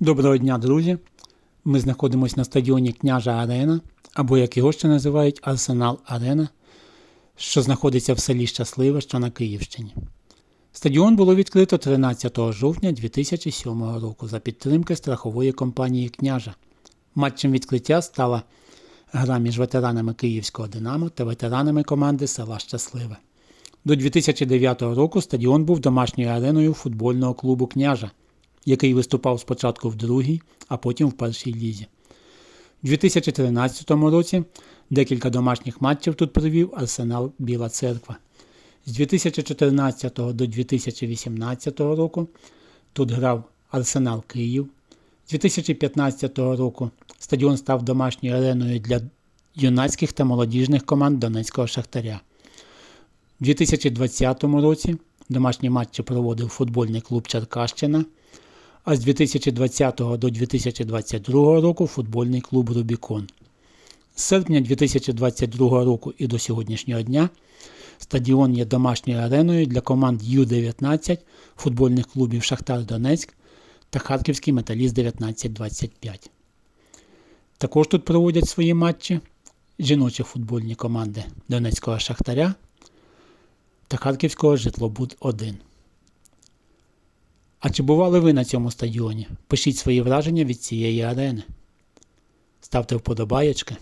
Доброго дня, друзі! Ми знаходимося на стадіоні Княжа Арена, або як його ще називають Арсенал Арена, що знаходиться в селі Щасливе, що на Київщині. Стадіон було відкрито 13 жовтня 2007 року за підтримки страхової компанії Княжа. Матчем відкриття стала гра між ветеранами Київського Динамо та ветеранами команди села Щасливе. До 2009 року стадіон був домашньою ареною футбольного клубу Княжа, який виступав спочатку в другій, а потім в першій лізі. У 2013 році декілька домашніх матчів тут провів Арсенал Біла Церква. З 2014 до 2018 року тут грав Арсенал Київ. З 2015 року стадіон став домашньою ареною для юнацьких та молодіжних команд Донецького Шахтаря. У 2020 році домашні матчі проводив футбольний клуб Черкащина, а з 2020 до 2022 року футбольний клуб Рубікон. З серпня 2022 року і до сьогоднішнього дня стадіон є домашньою ареною для команд Ю-19 футбольних клубів Шахтар Донецьк та Харківський металіст 1925. Також тут проводять свої матчі жіночі футбольні команди Донецького Шахтаря та Харківського житлобуд 1. А чи бували ви на цьому стадіоні? Пишіть свої враження від цієї арени. Ставте вподобаєчки.